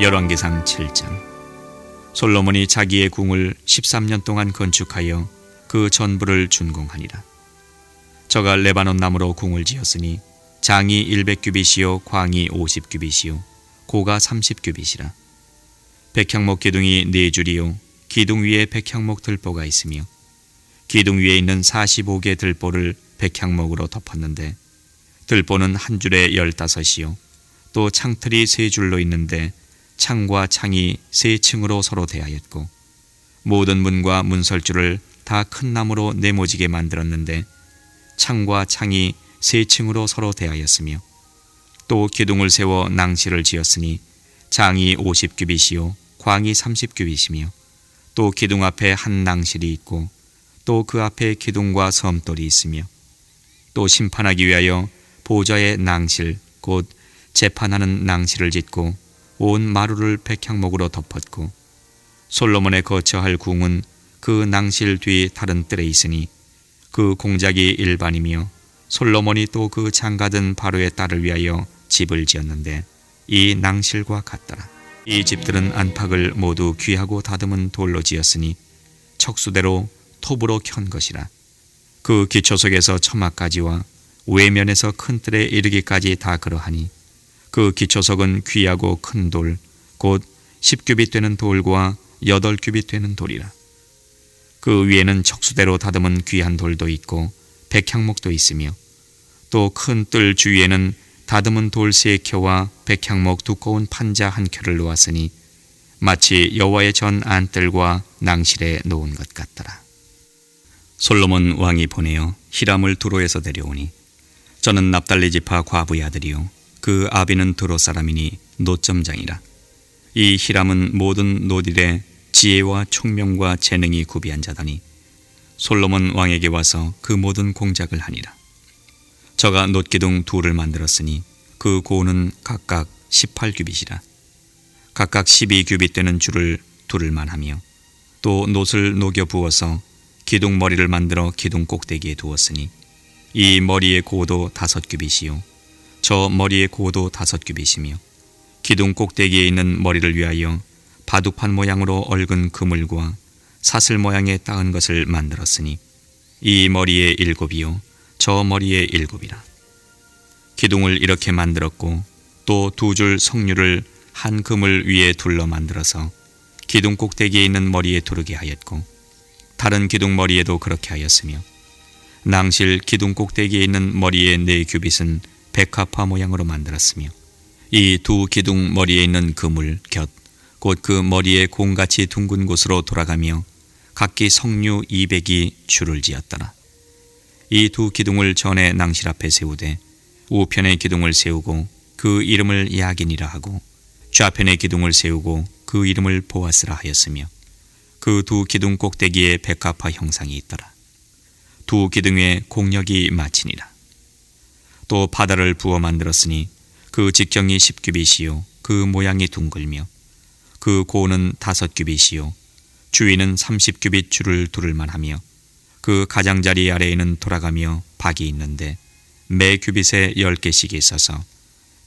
열왕기상 7장 솔로몬이 자기의 궁을 13년 동안 건축하여 그 전부를 준공하니라. 저가 레바논 나무로 궁을 지었으니 장이 100규빗이요 광이 50규빗이요 고가 30규빗이라. 백향목 기둥이 네 줄이요 기둥 위에 백향목 들보가 있으며 기둥 위에 있는 45개 들보를 백향목으로 덮었는데 들보는 한 줄에 열다섯이요 또 창틀이 세 줄로 있는데 창과 창이 세 층으로 서로 대하였고 모든 문과 문설주를 다 큰 나무로 네모지게 만들었는데 창과 창이 세 층으로 서로 대하였으며 또 기둥을 세워 낭시를 지었으니 장이 50규빗이요 광이 30규빗이며 또 기둥 앞에 한 낭실이 있고 또 그 앞에 기둥과 섬돌이 있으며 또 심판하기 위하여 보좌의 낭실 곧 재판하는 낭실을 짓고 온 마루를 백향목으로 덮었고 솔로몬의 거처할 궁은 그 낭실 뒤 다른 뜰에 있으니 그 공작이 일반이며 솔로몬이 또 그 장가든 바로의 딸을 위하여 집을 지었는데 이 낭실과 같더라. 이 집들은 안팎을 모두 귀하고 다듬은 돌로 지었으니 척수대로 톱으로 켠 것이라. 그 기초석에서 처마까지와 외면에서 큰 뜰에 이르기까지 다 그러하니 그 기초석은 귀하고 큰 돌, 곧 10규빗 되는 돌과 8규빗 되는 돌이라. 그 위에는 척수대로 다듬은 귀한 돌도 있고 백향목도 있으며 또 큰 뜰 주위에는 다듬은 돌 세 켜와 백향목 두꺼운 판자 한 켜를 놓았으니 마치 여호와의 전 안뜰과 낭실에 놓은 것 같더라. 솔로몬 왕이 보내어 히람을 두로에서 데려오니 저는 납달리 지파 과부의 아들이요 그 아비는 두로 사람이니 노점장이라. 이 히람은 모든 노딜의 지혜와 총명과 재능이 구비한 자더니 솔로몬 왕에게 와서 그 모든 공작을 하니라. 저가 놋기둥 둘을 만들었으니 그 고는 각각 18규빗이라. 각각 12규빗 되는 줄을 둘을 만하며 또 놋을 녹여 부어서 기둥 머리를 만들어 기둥 꼭대기에 두었으니 이 머리의 고도 다섯 규빗이요 저 머리의 고도 다섯 규빗이며 기둥 꼭대기에 있는 머리를 위하여 바둑판 모양으로 얽은 그물과 사슬 모양의 따은 것을 만들었으니 이 머리의 일곱이요 저 머리의 일곱이라. 기둥을 이렇게 만들었고 또 두 줄 석류를 한 그물 위에 둘러 만들어서 기둥 꼭대기에 있는 머리에 두르게 하였고 다른 기둥 머리에도 그렇게 하였으며 낭실 기둥 꼭대기에 있는 머리의 네 규빗은 백합화 모양으로 만들었으며 이 두 기둥 머리에 있는 그물 곁 곧 그 머리의 공같이 둥근 곳으로 돌아가며 각기 석류 200이 줄을 지었더라. 이 두 기둥을 전에 낭실 앞에 세우되 우편의 기둥을 세우고 그 이름을 야긴이라 하고 좌편의 기둥을 세우고 그 이름을 보아스라 하였으며 그 두 기둥 꼭대기에 백합화 형상이 있더라. 두 기둥에 공력이 마치니라. 또 바다를 부어 만들었으니 그 직경이 10규빗이요 그 모양이 둥글며 그 고는 다섯 규빗이요 주위는 30규빗 줄을 두를 만하며 그 가장자리 아래에는 돌아가며 박이 있는데 매 규빗에 열 개씩 있어서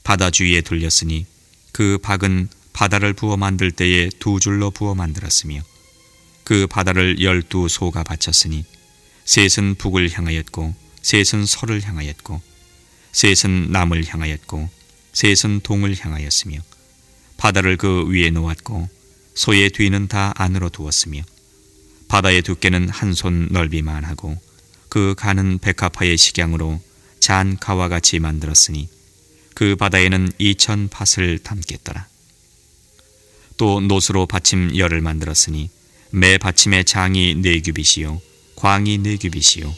바다 주위에 돌렸으니 그 박은 바다를 부어 만들 때에 두 줄로 부어 만들었으며 그 바다를 열두 소가 바쳤으니 셋은 북을 향하였고 셋은 서를 향하였고 셋은 남을 향하였고 셋은 동을 향하였으며 바다를 그 위에 놓았고 소의 뒤는 다 안으로 두었으며 바다의 두께는 한 손 넓이만 하고 그 가는 백합화의 식양으로 잔 가와 같이 만들었으니 그 바다에는 이천 밭을 담겠더라. 또 노스로 받침 열을 만들었으니 매 받침의 장이 네 규빗이요 광이 네 규빗이요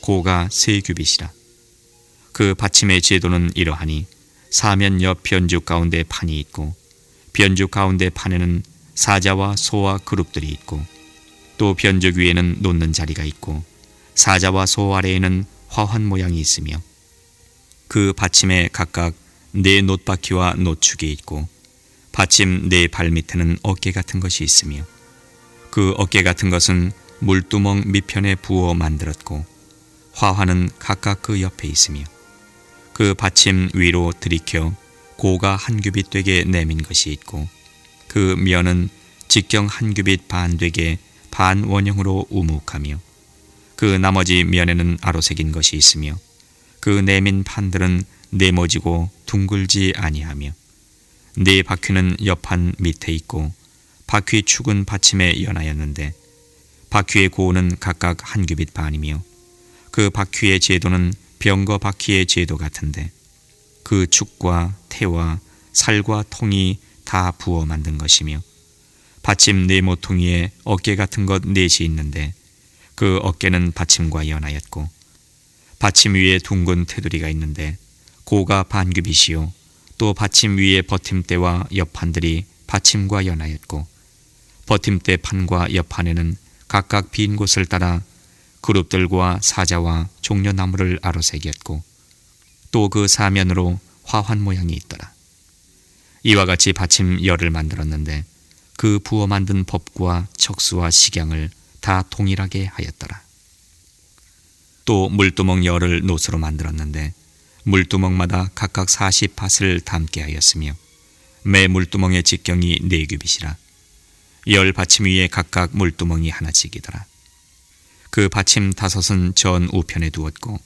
고가 세 규빗이라. 그 받침의 제도는 이러하니 사면 옆 변죽 가운데 판이 있고 변죽 가운데 판에는 사자와 소와 그룹들이 있고 또 변죽 위에는 놓는 자리가 있고 사자와 소 아래에는 화환 모양이 있으며 그 받침에 각각 네 놋바퀴와 놋축이 있고 받침 네 발밑에는 어깨 같은 것이 있으며 그 어깨 같은 것은 물두멍 밑편에 부어 만들었고 화환은 각각 그 옆에 있으며 그 받침 위로 들이켜 고가 한 규빗 되게 내민 것이 있고 그 면은 직경 한 규빗 반 되게 반 원형으로 우묵하며 그 나머지 면에는 아로새긴 것이 있으며 그 내민 판들은 네모지고 둥글지 아니하며 네 바퀴는 옆판 밑에 있고 바퀴 축은 받침에 연하였는데 바퀴의 고는 각각 한 규빗 반이며 그 바퀴의 제도는 병거 바퀴의 제도 같은데 그 축과 태와 살과 통이 다 부어 만든 것이며 받침 네 모퉁이에 어깨 같은 것 넷이 있는데 그 어깨는 받침과 연하였고 받침 위에 둥근 테두리가 있는데 고가 반규빗이요. 또 받침 위에 버팀대와 옆판들이 받침과 연하였고 버팀대 판과 옆판에는 각각 빈 곳을 따라 그룹들과 사자와 종려나무를 아로새겼고 또 그 사면으로 화환 모양이 있더라. 이와 같이 받침 열을 만들었는데 그 부어 만든 법과 척수와 식양을 다 동일하게 하였더라. 또 물두멍 열을 노수로 만들었는데 물두멍마다 각각 40밭을 담게 하였으며 매 물두멍의 직경이 네 규빗이라 열 받침 위에 각각 물두멍이 하나씩이더라. 그 받침 다섯은 전 우편에 두었고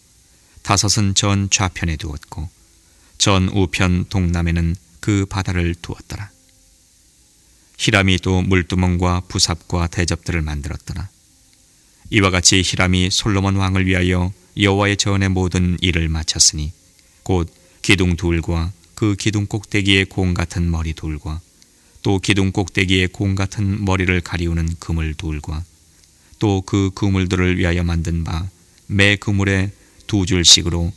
다섯은 전 좌편에 두었고 전 우편 동남에는 그 바다를 두었더라. 히람이 또 물두멍과 부삽과 대접들을 만들었더라. 이와 같이 히람이 솔로몬 왕을 위하여 여호와의 전의 모든 일을 마쳤으니 곧 기둥 둘과 그 기둥 꼭대기에 공 같은 머리 둘과 또 기둥 꼭대기에 공 같은 머리를 가리우는 그물 둘과 또 그 그물들을 위하여 만든 바 매 그물에 두 줄씩으로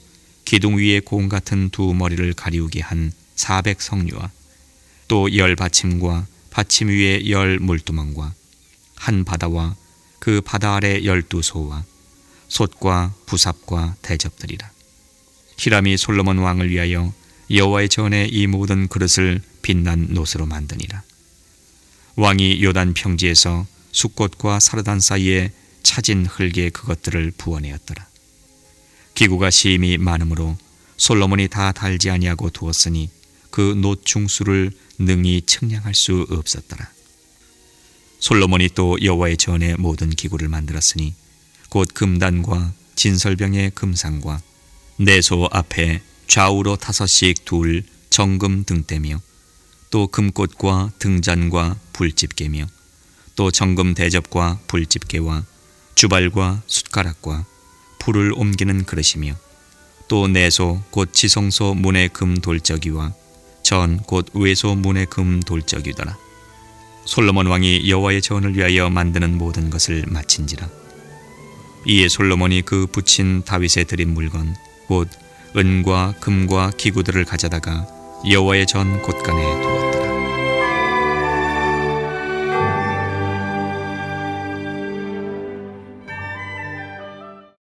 기둥 위에 공 같은 두 머리를 가리우게 한 사백 성류와 또 열 받침과 받침 위에 열 물두멍과 한 바다와 그 바다 아래 열두 소와 솥과 부삽과 대접들이라. 히람이 솔로몬 왕을 위하여 여호와의 전에 이 모든 그릇을 빛난 노스로 만드니라. 왕이 요단 평지에서 숫꽃과 사르단 사이에 차진 흙에 그것들을 부어내었더라. 기구가 심히 많으므로 솔로몬이 다 달지 아니하고 두었으니 그 노충수를 능히 측량할 수 없었더라. 솔로몬이 또 여호와의 전에 모든 기구를 만들었으니 곧 금단과 진설병의 금상과 내소 앞에 좌우로 다섯씩 둘 정금 등대며 또 금꽃과 등잔과 불집게며 또 정금 대접과 불집게와 주발과 숟가락과 불을 옮기는 그릇이며 또 내소 곧 지성소 문의 금 돌적이와 전 곧 외소 문의 금 돌적이더라. 솔로몬 왕이 여호와의 전을 위하여 만드는 모든 것을 마친지라. 이에 솔로몬이 그 붙인 다윗의 드린 물건 곧 은과 금과 기구들을 가져다가 여호와의 전 곳간에.